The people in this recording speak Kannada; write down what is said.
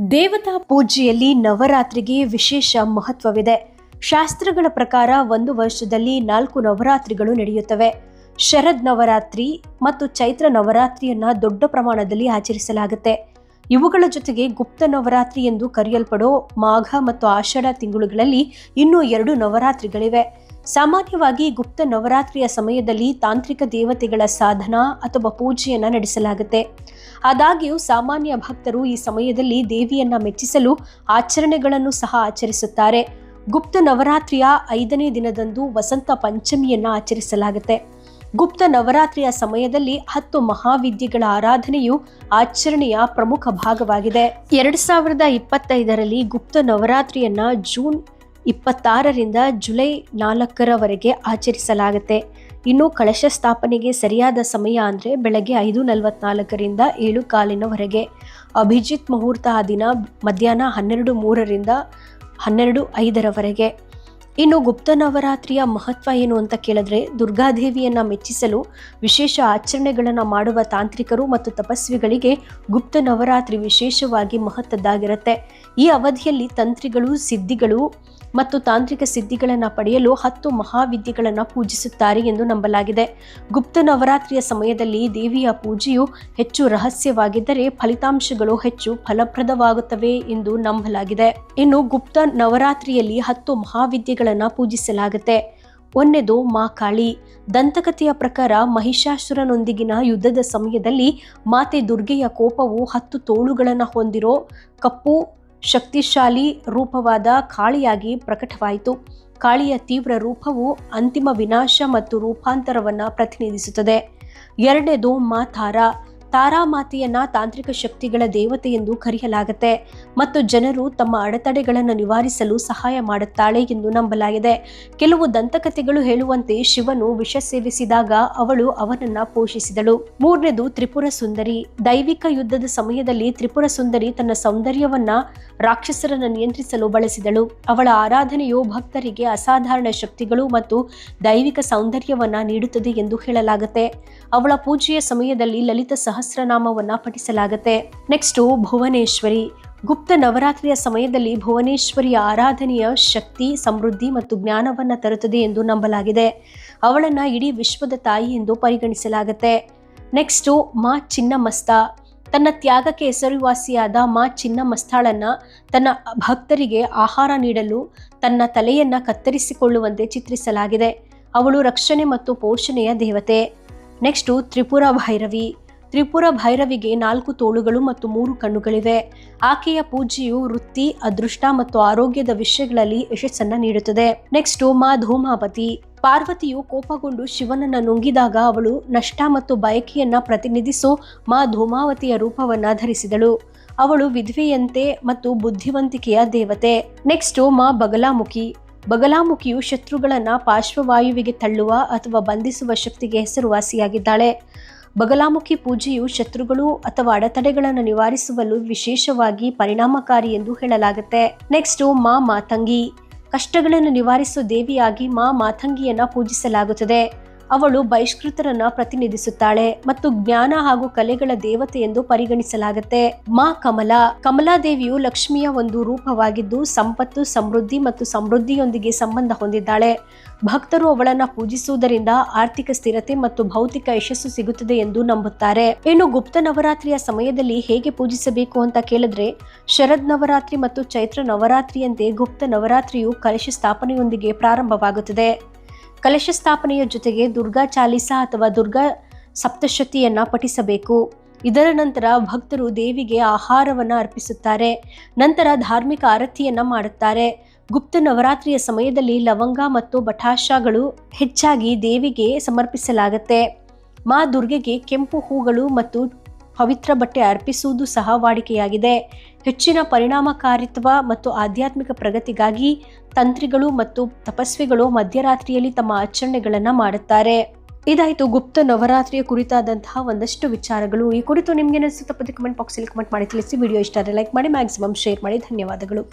ದೇವತಾ ಪೂಜೆಯಲ್ಲಿ ನವರಾತ್ರಿಗೆ ವಿಶೇಷ ಮಹತ್ವವಿದೆ. ಶಾಸ್ತ್ರಗಳ ಪ್ರಕಾರ ಒಂದು ವರ್ಷದಲ್ಲಿ ನಾಲ್ಕು ನವರಾತ್ರಿಗಳು ನಡೆಯುತ್ತವೆ. ಶರದ್ ನವರಾತ್ರಿ ಮತ್ತು ಚೈತ್ರ ನವರಾತ್ರಿಯನ್ನ ದೊಡ್ಡ ಪ್ರಮಾಣದಲ್ಲಿ ಆಚರಿಸಲಾಗುತ್ತೆ. ಇವುಗಳ ಜೊತೆಗೆ ಗುಪ್ತ ನವರಾತ್ರಿ ಎಂದು ಕರೆಯಲ್ಪಡೋ ಮಾಘ ಮತ್ತು ಆಷಾಢ ತಿಂಗಳುಗಳಲ್ಲಿ ಇನ್ನೂ ಎರಡು ನವರಾತ್ರಿಗಳಿವೆ. ಸಾಮಾನ್ಯವಾಗಿ ಗುಪ್ತ ನವರಾತ್ರಿಯ ಸಮಯದಲ್ಲಿ ತಾಂತ್ರಿಕ ದೇವತೆಗಳ ಸಾಧನ ಅಥವಾ ಪೂಜೆಯನ್ನ ನಡೆಸಲಾಗುತ್ತೆ. ಆದಾಗ್ಯೂ ಸಾಮಾನ್ಯ ಭಕ್ತರು ಈ ಸಮಯದಲ್ಲಿ ದೇವಿಯನ್ನ ಮೆಚ್ಚಿಸಲು ಆಚರಣೆಗಳನ್ನು ಸಹ ಆಚರಿಸುತ್ತಾರೆ. ಗುಪ್ತ ನವರಾತ್ರಿಯ ಐದನೇ ದಿನದಂದು ವಸಂತ ಪಂಚಮಿಯನ್ನ ಆಚರಿಸಲಾಗುತ್ತೆ. ಗುಪ್ತ ನವರಾತ್ರಿಯ ಸಮಯದಲ್ಲಿ ಹತ್ತು ಮಹಾವಿದ್ಯೆಗಳ ಆರಾಧನೆಯು ಆಚರಣೆಯ ಪ್ರಮುಖ ಭಾಗವಾಗಿದೆ. ಎರಡ್ ಸಾವಿರದ ಇಪ್ಪತ್ತೈದರಲ್ಲಿ ಗುಪ್ತ ನವರಾತ್ರಿಯನ್ನ ಜೂನ್ ಇಪ್ಪತ್ತಾರರಿಂದ ಜುಲೈ ನಾಲ್ಕರವರೆಗೆ ಆಚರಿಸಲಾಗುತ್ತೆ. ಇನ್ನು ಕಳಶ ಸ್ಥಾಪನೆಗೆ ಸರಿಯಾದ ಸಮಯ ಅಂದರೆ ಬೆಳಗ್ಗೆ ಐದು ನಲವತ್ನಾಲ್ಕರಿಂದ ಏಳು ಕಾಲಿನವರೆಗೆ. ಅಭಿಜಿತ್ ಮುಹೂರ್ತ ಆ ದಿನ ಮಧ್ಯಾಹ್ನ ಹನ್ನೆರಡು ಮೂರರಿಂದ ಹನ್ನೆರಡು ಐದರವರೆಗೆ. ಇನ್ನು ಗುಪ್ತ ನವರಾತ್ರಿಯ ಮಹತ್ವ ಏನು ಅಂತ ಕೇಳಿದ್ರೆ ದುರ್ಗಾದೇವಿಯನ್ನು ಮೆಚ್ಚಿಸಲು ವಿಶೇಷ ಆಚರಣೆಗಳನ್ನು ಮಾಡುವ ತಾಂತ್ರಿಕರು ಮತ್ತು ತಪಸ್ವಿಗಳಿಗೆ ಗುಪ್ತ ನವರಾತ್ರಿ ವಿಶೇಷವಾಗಿ ಮಹತ್ವದ್ದಾಗಿರುತ್ತೆ ಈ ಅವಧಿಯಲ್ಲಿ ತಂತ್ರಿಗಳು, ಸಿದ್ಧಿಗಳು ಮತ್ತು ತಾಂತ್ರಿಕ ಸಿದ್ಧಿಗಳನ್ನು ಪಡೆಯಲು ಹತ್ತು ಮಹಾವಿದ್ಯೆಗಳನ್ನು ಪೂಜಿಸುತ್ತಾರೆ ಎಂದು ನಂಬಲಾಗಿದೆ. ಗುಪ್ತ ನವರಾತ್ರಿಯ ಸಮಯದಲ್ಲಿ ದೇವಿಯ ಪೂಜೆಯು ಹೆಚ್ಚು ರಹಸ್ಯವಾಗಿದ್ದರೆ ಫಲಿತಾಂಶಗಳು ಹೆಚ್ಚು ಫಲಪ್ರದವಾಗುತ್ತವೆ ಎಂದು ನಂಬಲಾಗಿದೆ. ಇನ್ನು ಗುಪ್ತ ನವರಾತ್ರಿಯಲ್ಲಿ ಹತ್ತು ಮಹಾವಿದ್ಯೆಗಳನ್ನು ಪೂಜಿಸಲಾಗುತ್ತೆ. ಒಂದನೇದು ಮಾ ಕಾಳಿ ದಂತಕಥೆಯ ಪ್ರಕಾರ ಮಹಿಷಾಸುರನೊಂದಿಗಿನ ಯುದ್ಧದ ಸಮಯದಲ್ಲಿ ಮಾತೆ ದುರ್ಗೆಯ ಕೋಪವು ಹತ್ತು ತೋಳುಗಳನ್ನು ಹೊಂದಿರೋ ಕಪ್ಪು ಶಕ್ತಿಶಾಲಿ ರೂಪವಾದ ಕಾಳಿಯಾಗಿ ಪ್ರಕಟವಾಯಿತು. ಕಾಳಿಯ ತೀವ್ರ ರೂಪವು ಅಂತಿಮ ವಿನಾಶ ಮತ್ತು ರೂಪಾಂತರವನ್ನು ಪ್ರತಿನಿಧಿಸುತ್ತದೆ. ಎರಡನೇದು ಮಾ ತಾರಾ ತಾರಾಮಾತೆಯನ್ನ ತಾಂತ್ರಿಕ ಶಕ್ತಿಗಳ ದೇವತೆ ಎಂದು ಕರೆಯಲಾಗುತ್ತೆ ಮತ್ತು ಜನರು ತಮ್ಮ ಅಡೆತಡೆಗಳನ್ನು ನಿವಾರಿಸಲು ಸಹಾಯ ಮಾಡುತ್ತಾಳೆ ಎಂದು ನಂಬಲಾಗಿದೆ. ಕೆಲವು ದಂತಕಥೆಗಳು ಹೇಳುವಂತೆ ಶಿವನು ವಿಷ ಸೇವಿಸಿದಾಗ ಅವಳು ಅವನನ್ನ ಪೋಷಿಸಿದಳು. ಮೂರನೇದು ತ್ರಿಪುರ ಸುಂದರಿ. ದೈವಿಕ ಯುದ್ಧದ ಸಮಯದಲ್ಲಿ ತ್ರಿಪುರ ಸುಂದರಿ ತನ್ನ ಸೌಂದರ್ಯವನ್ನ ರಾಕ್ಷಸರನ್ನು ನಿಯಂತ್ರಿಸಲು ಬಳಸಿದಳು. ಅವಳ ಆರಾಧನೆಯು ಭಕ್ತರಿಗೆ ಅಸಾಧಾರಣ ಶಕ್ತಿಗಳು ಮತ್ತು ದೈವಿಕ ಸೌಂದರ್ಯವನ್ನ ನೀಡುತ್ತದೆ ಎಂದು ಹೇಳಲಾಗುತ್ತೆ. ಅವಳ ಪೂಜೆಯ ಸಮಯದಲ್ಲಿ ಲಲಿತ ಸಹಸ್ರನಾಮವನ್ನ ಪಠಿಸಲಾಗುತ್ತೆ. ನೆಕ್ಸ್ಟು ಭುವನೇಶ್ವರಿ. ಗುಪ್ತ ನವರಾತ್ರಿಯ ಸಮಯದಲ್ಲಿ ಭುವನೇಶ್ವರಿಯ ಆರಾಧನೆಯ ಶಕ್ತಿ, ಸಮೃದ್ಧಿ ಮತ್ತು ಜ್ಞಾನವನ್ನ ತರುತ್ತದೆ ಎಂದು ನಂಬಲಾಗಿದೆ. ಅವಳನ್ನ ಇಡೀ ವಿಶ್ವದ ತಾಯಿ ಎಂದು ಪರಿಗಣಿಸಲಾಗುತ್ತೆ. ನೆಕ್ಸ್ಟು ಮಾ ಚಿನ್ನಮಸ್ತ. ತನ್ನ ತ್ಯಾಗಕ್ಕೆ ಹೆಸರುವಾಸಿಯಾದ ಮಾ ಚಿನ್ನಮಸ್ತಾಳನ್ನ ತನ್ನ ಭಕ್ತರಿಗೆ ಆಹಾರ ನೀಡಲು ತನ್ನ ತಲೆಯನ್ನ ಕತ್ತರಿಸಿಕೊಳ್ಳುವಂತೆ ಚಿತ್ರಿಸಲಾಗಿದೆ. ಅವಳು ರಕ್ಷಣೆ ಮತ್ತು ಪೋಷಣೆಯ ದೇವತೆ. ನೆಕ್ಸ್ಟು ತ್ರಿಪುರ ಭೈರವಿ ತ್ರಿಪುರ ಭೈರವಿಗೆ ನಾಲ್ಕು ತೋಳುಗಳು ಮತ್ತು ಮೂರು ಕಣ್ಣುಗಳಿವೆ. ಆಕೆಯ ಪೂಜೆಯು ವೃತ್ತಿ, ಅದೃಷ್ಟ ಮತ್ತು ಆರೋಗ್ಯದ ವಿಷಯಗಳಲ್ಲಿ ಯಶಸ್ಸನ್ನ ನೀಡುತ್ತದೆ. ನೆಕ್ಸ್ಟ್ ಮಾ ಧೂಮಾವತಿ. ಪಾರ್ವತಿಯು ಕೋಪಗೊಂಡು ಶಿವನನ್ನ ನುಂಗಿದಾಗ ಅವಳು ನಷ್ಟ ಮತ್ತು ಬಯಕೆಯನ್ನ ಪ್ರತಿನಿಧಿಸೋ ಮಾ ಧೂಮಾವತಿಯ ರೂಪವನ್ನ ಧರಿಸಿದಳು. ಅವಳು ವಿಧವೆಯಂತೆ ಮತ್ತು ಬುದ್ಧಿವಂತಿಕೆಯ ದೇವತೆ. ನೆಕ್ಸ್ಟ್ ಮಾ ಬಗಲಾಮುಖಿ. ಬಗಲಾಮುಖಿಯು ಶತ್ರುಗಳನ್ನ ಪಾರ್ಶ್ವವಾಯುವಿಗೆ ತಳ್ಳುವ ಅಥವಾ ಬಂಧಿಸುವ ಶಕ್ತಿಗೆ ಹೆಸರುವಾಸಿಯಾಗಿದ್ದಾಳೆ. ಬಗಲಾಮುಖಿ ಪೂಜೆಯು ಶತ್ರುಗಳು ಅಥವಾ ಅಡೆತಡೆಗಳನ್ನು ನಿವಾರಿಸುವಲು ವಿಶೇಷವಾಗಿ ಪರಿಣಾಮಕಾರಿ ಎಂದು ಹೇಳಲಾಗುತ್ತೆ. ನೆಕ್ಸ್ಟ್ ಮಾ ಮಾತಂಗಿ. ಕಷ್ಟಗಳನ್ನು ನಿವಾರಿಸುವ ದೇವಿಯಾಗಿ ಮಾ ಮಾತಂಗಿಯನ್ನ ಪೂಜಿಸಲಾಗುತ್ತದೆ. ಅವಳು ಬಹಿಷ್ಕೃತರನ್ನ ಪ್ರತಿನಿಧಿಸುತ್ತಾಳೆ ಮತ್ತು ಜ್ಞಾನ ಹಾಗೂ ಕಲೆಗಳ ದೇವತೆ ಎಂದು ಪರಿಗಣಿಸಲಾಗುತ್ತೆ. ಮಾ ಕಮಲ. ಕಮಲಾದೇವಿಯು ಲಕ್ಷ್ಮಿಯ ಒಂದು ರೂಪವಾಗಿದ್ದು ಸಂಪತ್ತು, ಸಮೃದ್ಧಿ ಮತ್ತು ಸಮೃದ್ಧಿಯೊಂದಿಗೆ ಸಂಬಂಧ ಹೊಂದಿದ್ದಾಳೆ. ಭಕ್ತರು ಅವಳನ್ನ ಪೂಜಿಸುವುದರಿಂದ ಆರ್ಥಿಕ ಸ್ಥಿರತೆ ಮತ್ತು ಭೌತಿಕ ಯಶಸ್ಸು ಸಿಗುತ್ತದೆ ಎಂದು ನಂಬುತ್ತಾರೆ. ಇನ್ನು ಗುಪ್ತ ನವರಾತ್ರಿಯ ಸಮಯದಲ್ಲಿ ಹೇಗೆ ಪೂಜಿಸಬೇಕು ಅಂತ ಕೇಳಿದ್ರೆ, ಶರದ್ ನವರಾತ್ರಿ ಮತ್ತು ಚೈತ್ರ ನವರಾತ್ರಿಯಂತೆ ಗುಪ್ತ ನವರಾತ್ರಿಯು ಕಲಶ ಸ್ಥಾಪನೆಯೊಂದಿಗೆ ಪ್ರಾರಂಭವಾಗುತ್ತದೆ. ಕಲಶ ಸ್ಥಾಪನೆಯ ಜೊತೆಗೆ ದುರ್ಗಾ ಚಾಲಿಸ ಅಥವಾ ದುರ್ಗಾ ಸಪ್ತಶತಿಯನ್ನ ಪಠಿಸಬೇಕು. ಇದರ ನಂತರ ಭಕ್ತರು ದೇವಿಗೆ ಆಹಾರವನ್ನು ಅರ್ಪಿಸುತ್ತಾರೆ. ನಂತರ ಧಾರ್ಮಿಕ ಆರತಿಯನ್ನ ಮಾಡುತ್ತಾರೆ. ಗುಪ್ತ ನವರಾತ್ರಿಯ ಸಮಯದಲ್ಲಿ ಲವಂಗ ಮತ್ತು ಬಟಾಶಗಳು ಹೆಚ್ಚಾಗಿ ದೇವಿಗೆ ಸಮರ್ಪಿಸಲಾಗುತ್ತೆ. ಮಾ ದುರ್ಗೆಗೆ ಕೆಂಪು ಹೂಗಳು ಮತ್ತು ಪವಿತ್ರ ಬಟ್ಟೆ ಅರ್ಪಿಸುವುದು ಸಹ ವಾಡಿಕೆಯಾಗಿದೆ. ಹೆಚ್ಚಿನ ಪರಿಣಾಮಕಾರಿತ್ವ ಮತ್ತು ಆಧ್ಯಾತ್ಮಿಕ ಪ್ರಗತಿಗಾಗಿ ತಂತ್ರಿಗಳು ಮತ್ತು ತಪಸ್ವಿಗಳು ಮಧ್ಯರಾತ್ರಿಯಲ್ಲಿ ತಮ್ಮ ಆಚರಣೆಗಳನ್ನು ಮಾಡುತ್ತಾರೆ. ಇದಾಯಿತು, ಗುಪ್ತ ನವರಾತ್ರಿಯ ಕುರಿತಾದಂತಹ ಒಂದಷ್ಟು ವಿಚಾರಗಳು. ಈ ಕುರಿತು ನಿಮ್ಗೆ ಅನಿಸುತ್ತೆ ಕಮೆಂಟ್ ಬಾಕ್ಸಲ್ಲಿ ಕಮೆಂಟ್ ಮಾಡಿ ತಿಳಿಸಿ. ವಿಡಿಯೋ ಇಷ್ಟ ಆದರೆ ಲೈಕ್ ಮಾಡಿ, ಮ್ಯಾಕ್ಸಿಮಮ್ ಶೇರ್ ಮಾಡಿ. ಧನ್ಯವಾದಗಳು.